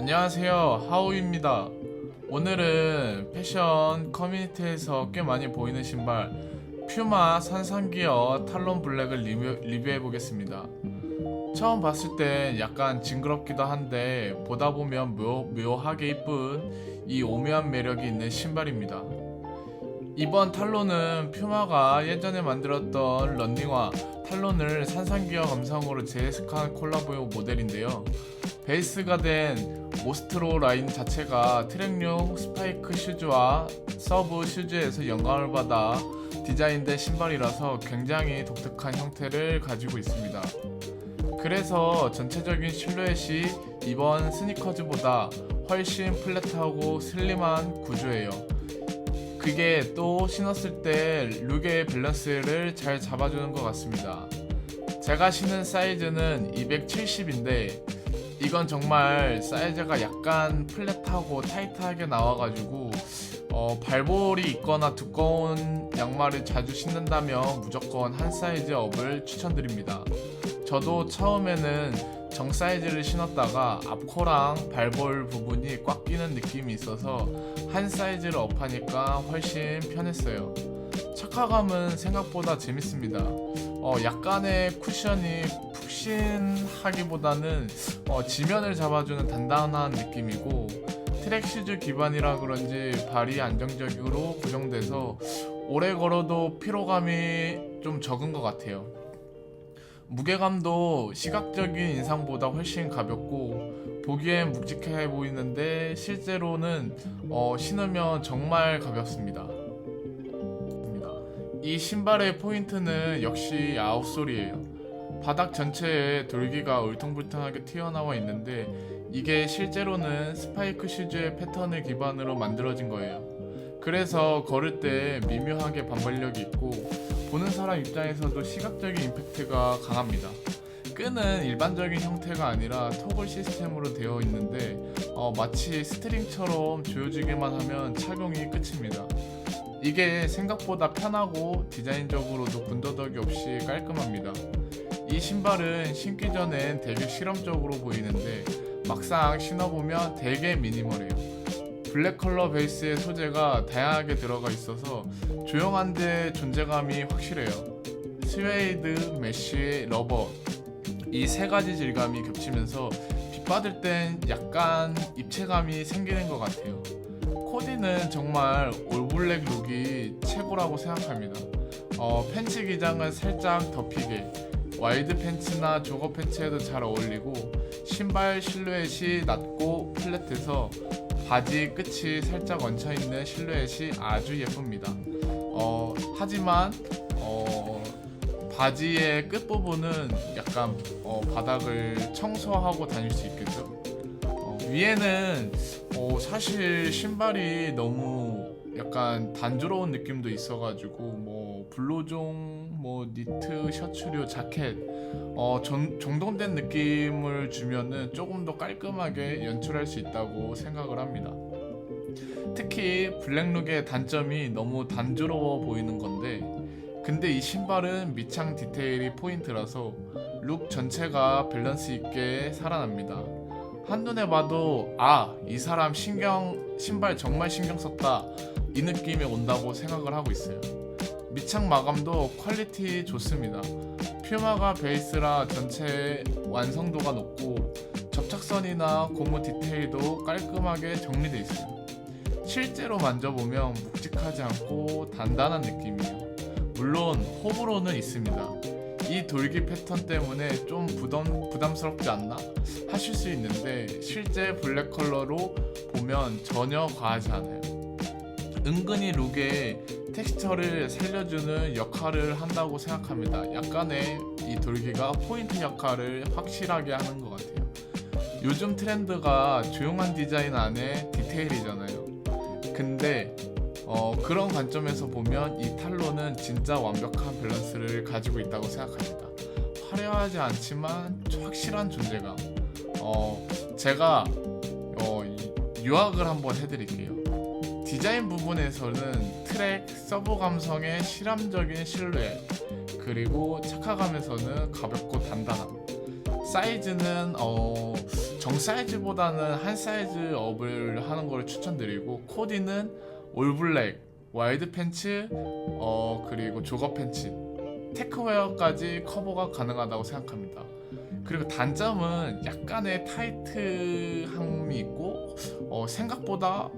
안녕하세요. 하우입니다. 오늘은 패션 커뮤니티에서 꽤 많이 보이는 신발 퓨마 산산기어 탈론 블랙을 리뷰, 리뷰해 보겠습니다. 처음 봤을 땐 약간 징그럽기도 한데 보다 보면 묘, 묘하게 이쁜 이 오묘한 매력이 있는 신발입니다 이번 탈론은 퓨마가 예전에 만들었던 런닝화 탈론을 산산기어 감성으로 재해석한 콜라보 모델인데요 베이스가 된 모스트로 라인 자체가 트랙용 스파이크 슈즈와 서브 슈즈에서 영감을 받아 디자인된 신발이라서 굉장히 독특한 형태를 가지고 있습니다. 그래서 전체적인 실루엣이 이번 스니커즈보다 훨씬 플랫하고 슬림한 구조예요. 그게 또 신었을 때 룩의 밸런스를 잘 잡아주는 것 같습니다. 제가 신은 사이즈는 270인데 이건 정말 사이즈가 약간 플랫하고 타이트하게 나와가지고 어, 발볼이 있거나 두꺼운 양말을 자주 신는다면 무조건 한 사이즈 업을 추천드립니다. 저도 처음에는 정 사이즈를 신었다가 앞코랑 발볼 부분이 꽉 끼는 느낌이 있어서 한 사이즈를 업하니까 훨씬 편했어요. 착화감은 생각보다 재밌습니다. 어, 약간의 쿠션이 푹신하기보다는 어, 지면을 잡아주는 단단한 느낌이고 트랙 슈즈 기반이라 그런지 발이 안정적으로 고정돼서 오래 걸어도 피로감이 좀 적은 것 같아요. 무게감도 시각적인 인상보다 훨씬 가볍고 보기엔 묵직해 보이는데 실제로는 어, 신으면 정말 가볍습니다. 이 신발의 포인트는 역시 아웃솔이에요. 바닥 전체에 돌기가 울퉁불퉁하게 튀어나와 있는데 이게 실제로는 스파이크 슈즈의 패턴을 기반으로 만들어진 거예요. 그래서 걸을 때 미묘하게 반발력이 있고 보는 사람 입장에서도 시각적인 임팩트가 강합니다. 끈은 일반적인 형태가 아니라 토글 시스템으로 되어 있는데 어, 마치 스트링처럼 조여지기만 하면 착용이 끝입니다. 이게 생각보다 편하고 디자인적으로도 군더더기 없이 깔끔합니다. 이 신발은 신기 전엔 되게 실험적으로 보이는데 막상 신어보면 되게 미니멀해요. 블랙 컬러 베이스의 소재가 다양하게 들어가 있어서 조용한데 존재감이 확실해요. 스웨이드, 메쉬, 러버 이 세 가지 질감이 겹치면서 빛 받을 땐 약간 입체감이 생기는 것 같아요. 코디는 정말 올블랙 룩이 최고라고 생각합니다. 어, 팬츠 기장을 살짝 덮이게 와이드 팬츠나 조거 팬츠에도 잘 어울리고 신발 실루엣이 낮고 플랫해서 바지 끝이 살짝 얹혀 있는 실루엣이 아주 예쁩니다. 어, 하지만 어, 바지의 끝 부분은 약간 어, 바닥을 청소하고 다닐 수 있겠죠. 어, 위에는 어, 사실 신발이 너무 약간 단조로운 느낌도 있어가지고 뭐 블루종, 뭐 니트, 셔츠류, 자켓 어, 정, 정돈된 느낌을 주면은 조금 더 깔끔하게 연출할 수 있다고 생각을 합니다. 특히 블랙룩의 단점이 너무 단조로워 보이는 건데 근데 이 신발은 밑창 디테일이 포인트라서 룩 전체가 밸런스 있게 살아납니다. 한눈에 봐도 아, 이 사람 신경 신발 정말 신경 썼다. 이 느낌이 온다고 생각을 하고 있어요. 밑창 마감도 퀄리티 좋습니다. 퓨마가 베이스라 전체 완성도가 높고 접착선이나 고무 디테일도 깔끔하게 정리되어 있어요. 실제로 만져보면 묵직하지 않고 단단한 느낌이에요. 물론 호불호는 있습니다. 이 돌기 패턴 때문에 좀 부담, 부담스럽지 않나? 하실 수 있는데 실제 블랙 컬러로 보면 전혀 과하지 않아요. 은근히 룩에 텍스처를 살려주는 역할을 한다고 생각합니다. 약간의 이 돌기가 포인트 역할을 확실하게 하는 것 같아요. 요즘 트렌드가 조용한 디자인 안에 디테일이잖아요. 근데 어, 그런 관점에서 보면 이 탈로는 진짜 완벽한 밸런스를 가지고 있다고 생각합니다. 화려하지 않지만 확실한 존재감. 어, 제가 어, 이- 요약을 한번 해드릴게요. 디자인 부분에서는 트랙, 서브 감성의 실험적인 실루엣, 그리고 착화감에서는 가볍고 단단함. 사이즈는 어, 정 사이즈보다는 한 사이즈 업을 하는 걸 추천드리고 코디는 올블랙, 와이드 팬츠, 어 그리고 조거 팬츠, 테크웨어까지 커버가 가능하다고 생각합니다. 그리고 단점은 약간의 타이트함이 있고 어, 생각보다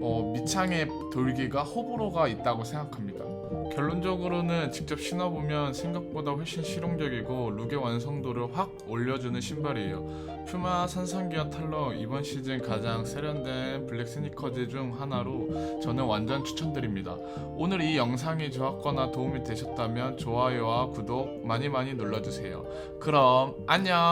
어, 밑창의 돌기가 호불호가 있다고 생각합니다. 결론적으로는 직접 신어보면 생각보다 훨씬 실용적이고 룩의 완성도를 확 올려주는 신발이에요. 퓨마 산성기와 탈러 이번 시즌 가장 세련된 블랙 스니커즈 중 하나로 저는 완전 추천드립니다. 오늘 이 영상이 좋았거나 도움이 되셨다면 좋아요와 구독 많이 많이 눌러주세요. 그럼 안녕!